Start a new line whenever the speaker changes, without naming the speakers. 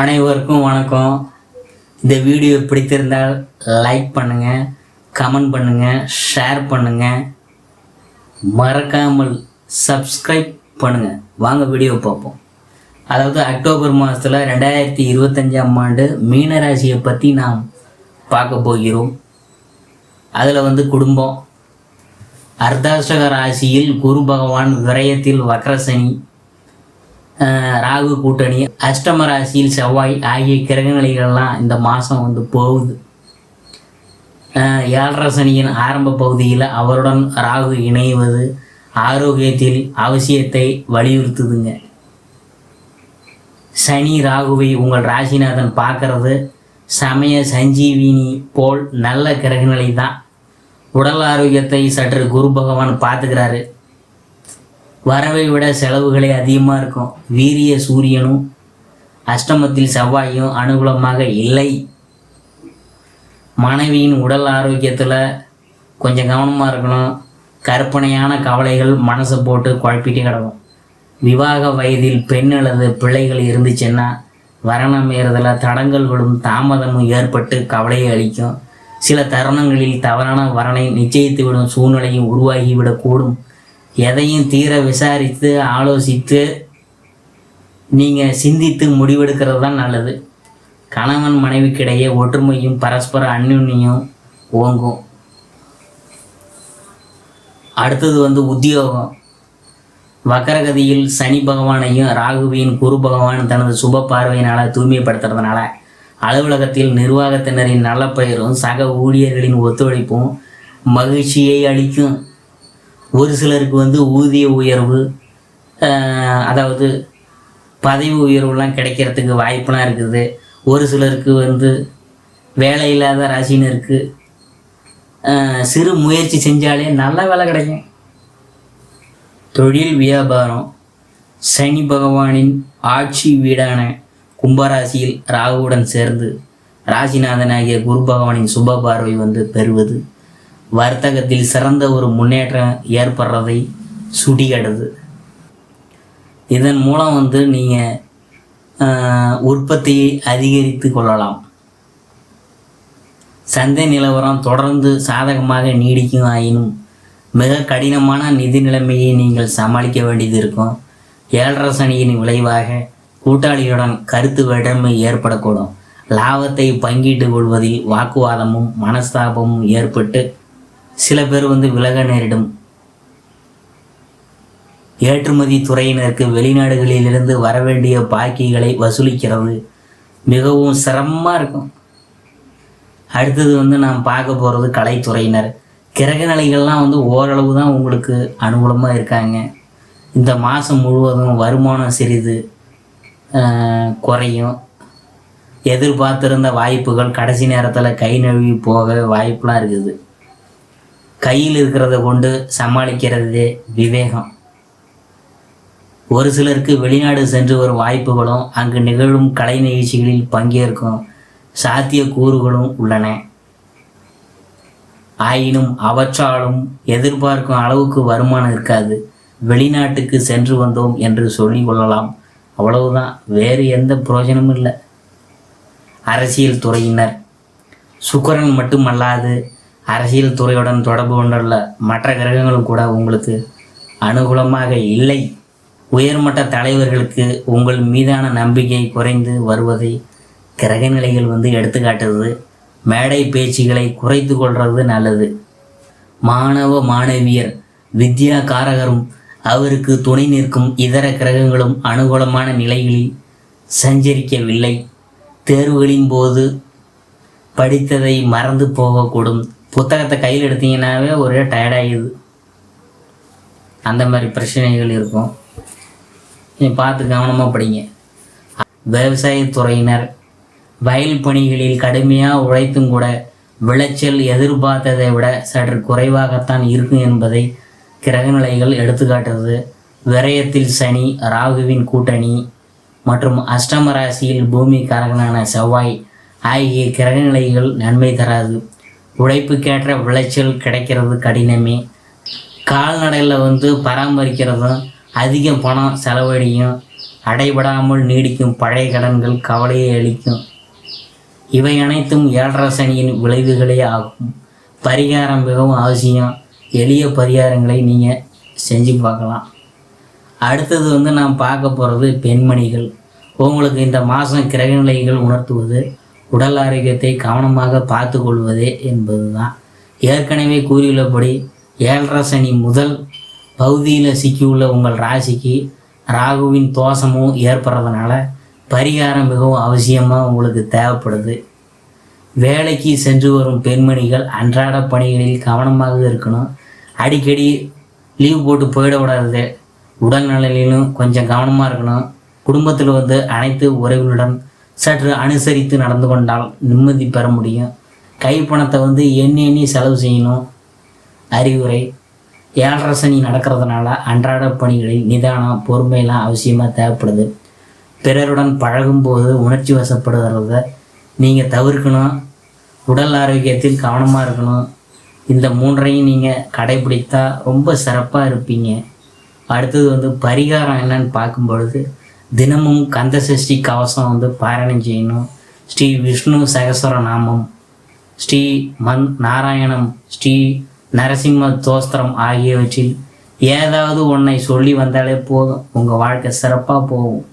அனைவருக்கும் வணக்கம். இந்த வீடியோ பிடித்திருந்தால் லைக் பண்ணுங்கள் கமெண்ட் பண்ணுங்கள் ஷேர் பண்ணுங்கள் மறக்காமல் சப்ஸ்கிரைப் பண்ணுங்கள் வாங்க வீடியோ பார்ப்போம். அதாவது அக்டோபர் மாதத்தில் ரெண்டாயிரத்தி இருபத்தஞ்சாம் ஆண்டு மீனராசியை பற்றி நாம் பார்க்க போகிறோம். அதில் வந்து குடும்பம். அர்த்தாஷ்டக ராசியில் குரு பகவான் விரயத்தில் வக்ரசனி. ராகு கூட்டணி அஷ்டம ராசியில் செவ்வாய் ஆகிய கிரகநிலைகள்லாம் இந்த மாதம் வந்து போகுது. ஏழரை சனியின் ஆரம்ப பகுதியில் அவருடன் ராகு இணைவது ஆரோக்கியத்தில் அவசியத்தை வலியுறுத்துதுங்க. சனி ராகுவை உங்கள் ராசிநாதன் பார்க்கறது சமய சஞ்சீவினி போல் நல்ல கிரகநிலை தான் உடல் ஆரோக்கியத்தை சற்று குரு பகவான் பார்த்துக்கிறாரு. வரவை விட செலவுகளே அதிகமாக இருக்கும். வீரிய சூரியனும் அஷ்டமத்தில் செவ்வாயும் அனுகூலமாக இல்லை. மனைவியின் உடல் ஆரோக்கியத்தில் கொஞ்சம் கவனமாக இருக்கணும். கற்பனையான கவலைகள் மனசை போட்டு குழப்பிட்டே கிடக்கும். விவாக வயதில் பெண் அல்லது பிள்ளைகள் இருந்துச்சுன்னா வரணம் ஏறுதல தடங்கல்களும் தாமதமும் ஏற்பட்டு கவலையை அளிக்கும். சில தருணங்களில் தவறான வரனை நிச்சயித்து விடும் சூழ்நிலையும் உருவாகிவிடக்கூடும். எதையும் தீர விசாரித்து ஆலோசித்து நீங்கள் சிந்தித்து முடிவெடுக்கிறது தான் நல்லது. கணவன் மனைவிக்கிடையே ஒற்றுமையும் பரஸ்பர அந்யுன்யம் ஓங்கும். அடுத்தது வந்து உத்தியோகம். வக்கரகதியில் சனி பகவானையும் ராகுவின் குரு பகவான் தனது சுப பார்வையினால் தூய்மைப்படுத்துறதுனால அலுவலகத்தில் நிர்வாகத்தினரின் நல்ல பெயரும் சக ஊழியர்களின் ஒத்துழைப்பும் மகிழ்ச்சியை அளிக்கும். ஒரு சிலருக்கு வந்து ஊதிய உயர்வு அதாவது பதவி உயர்வுலாம் கிடைக்கிறதுக்கு வாய்ப்பெலாம் இருக்குது. ஒரு சிலருக்கு வந்து வேலை இல்லாத ராசின்னு இருக்குது சிறு முயற்சி செஞ்சாலே நல்ல வேலை கிடைக்கும். தொழில் வியாபாரம் சனி பகவானின் ஆட்சி வீடான கும்பராசியில் ராகுவுடன் சேர்ந்து ராசிநாதனாகிய குரு பகவானின் சுப பார்வை வந்து பெறுவது. வர்த்தகத்தில் சிறந்த ஒரு முன்னேற்றம் ஏற்படுறதை சுடிகடுது இதன் மூலம் வந்து நீங்கள் உற்பத்தியை அதிகரித்து கொள்ளலாம். சந்தை நிலவரம் தொடர்ந்து சாதகமாக நீடிக்கும் ஆயினும் மிக கடினமான நிதி நிலைமையை நீங்கள் சமாளிக்க வேண்டியது இருக்கும். ஏழரை சனியின் விளைவாக கூட்டாளிகளுடன் கருத்து வேற்றுமை ஏற்படக்கூடும். லாபத்தை பங்கிட்டு கொள்வதில் வாக்குவாதமும் மனஸ்தாபமும் ஏற்பட்டு சில பேர் வந்து விலக நேரிடும். ஏற்றுமதி துறையினருக்கு வெளிநாடுகளிலிருந்து வரவேண்டிய பாக்கிகளை வசூலிக்கிறது. மிகவும் சிரமமாக இருக்கும். அடுத்தது வந்து நாம் பார்க்க போகிறது கலைத்துறையினர். கிரக நிலைகள்லாம் வந்து ஓரளவு தான் உங்களுக்கு அனுகூலமாக இருக்காங்க. இந்த மாதம் முழுவதும் வருமானம் சிறிது குறையும். எதிர்பார்த்திருந்த வாய்ப்புகள் கடைசி நேரத்தில் கை நழுவி போக வாய்ப்புலாம் இருக்குது. கையில் இருக்கிறத கொண்டு சமாளிக்கிறதே விவேகம். ஒரு சிலருக்கு வெளிநாடு சென்று வரும் வாய்ப்புகளும் அங்கு நிகழும் கலை நிகழ்ச்சிகளில் பங்கேற்கும் சாத்திய கூறுகளும் உள்ளன. ஆயினும் அவற்றாலும் எதிர்பார்க்கும் அளவுக்கு வருமானம் இருக்காது. வெளிநாட்டுக்கு சென்று வந்தோம் என்று சொல்லி கொள்ளலாம். அவ்வளவுதான். வேறு எந்த பிரயோஜனமும் இல்லை. அரசியல் துறையினர். சுக்கரன் மட்டுமல்லாது அரசியல் துறையுடன் தொடர்பு கொண்டுள்ள மற்ற கிரகங்களும் கூட உங்களுக்கு அனுகூலமாக இல்லை. உயர்மட்ட தலைவர்களுக்கு உங்கள் மீதான நம்பிக்கை குறைந்து வருவதை கிரக நிலைகள் வந்து எடுத்துக்காட்டுறது மேடை பேச்சுகளை குறைத்து கொள்வது நல்லது. மாணவ மாணவியர் வித்யா காரகரும் அவருக்கு துணை நிற்கும் இதர கிரகங்களும் அனுகூலமான நிலைகளில் சஞ்சரிக்கவில்லை. தேர்வுகளின் போது படித்ததை மறந்து போகக்கூடும். புத்தகத்தை கையில் எடுத்தீங்கன்னாவே ஒரே டயர்டாகிடுது அந்த மாதிரி பிரச்சனைகள் இருக்கும். நீங்கள் பார்த்து கவனமாக படிங்க. விவசாயத்துறையினர் வயல் பணிகளில் கடுமையாக உழைத்தும் கூட விளைச்சல் எதிர்பார்த்ததை விட சற்று குறைவாகத்தான் இருக்கும் என்பதை கிரகநிலைகள் எடுத்துக்காட்டுறது விரயத்தில் சனி ராகுவின் கூட்டணி மற்றும் அஷ்டம ராசியில் பூமி காரகனான செவ்வாய் ஆகிய கிரகநிலைகள் நன்மை தராது. உழைப்புக்கேற்ற விளைச்சல் கிடைக்கிறது கடினமே. கால்நடையில் வந்து பராமரிக்கிறதும் அதிக பணம் செலவழியும் அடைபடாமல் நீடிக்கும் பழைய கடன்கள் கவலையை அளிக்கும். இவை அனைத்தும் ஏழரை சனியின் விளைவுகளே ஆகும். பரிகாரம் மிகவும் அவசியம். எளிய பரிகாரங்களை நீங்கள் செஞ்சு பார்க்கலாம். அடுத்தது வந்து நாம் பார்க்க போகிறது பெண்மணிகள். உங்களுக்கு இந்த மாதம் கிரகநிலைகள் உணர்த்துவது உடல் ஆரோக்கியத்தை கவனமாக பார்த்து கொள்வதே என்பது தான் ஏற்கனவே கூறியுள்ளபடி ஏழரை சனி முதல் பகுதியில் சிக்கியுள்ள உங்கள் ராசிக்கு ராகுவின் தோஷமும் ஏற்படுறதுனால பரிகாரம் மிகவும் அவசியமாக உங்களுக்கு தேவைப்படுது. வேலைக்கு சென்று வரும் பெண்மணிகள் அன்றாட பணிகளில் கவனமாக இருக்கணும். அடிக்கடி லீவ் போட்டு போயிடக்கூடாது. உடல் உடல்நலையிலும் கொஞ்சம் கவனமாக இருக்கணும். குடும்பத்தில் வந்து அனைத்து உறவினருடன் சற்று அனுசரித்து நடந்து கொண்டால் நிம்மதி பெற முடியும். கைப்பணத்தை வந்து எண்ணி எண்ணி செலவு செய்யணும். அறிவுரை. ஏழரை சனி நடக்கிறதுனால அன்றாட பணிகளில் நிதானம் பொறுமையெல்லாம் அவசியமாக தேவைப்படுது. பிறருடன் பழகும்போது உணர்ச்சி வசப்படுகிறத நீங்கள் தவிர்க்கணும். உடல் ஆரோக்கியத்தில் கவனமாக இருக்கணும். இந்த மூன்றையும் நீங்கள் கடைபிடித்தா ரொம்ப சிறப்பாக இருப்பீங்க. அடுத்தது வந்து பரிகாரம் என்னன்னு பார்க்கும்பொழுது தினமும் கந்த சஷ்டி கவசம் வந்து பாராயணம் செய்யணும். ஸ்ரீ விஷ்ணு சகஸ்வர நாமம். ஸ்ரீ மன் நாராயணம் ஸ்ரீ நரசிம்ம தோஸ்திரம் ஆகியவற்றில் ஏதாவது ஒன்றை சொல்லி வந்தாலே போதும். உங்கள் வாழ்க்கை சிறப்பாக போகும்.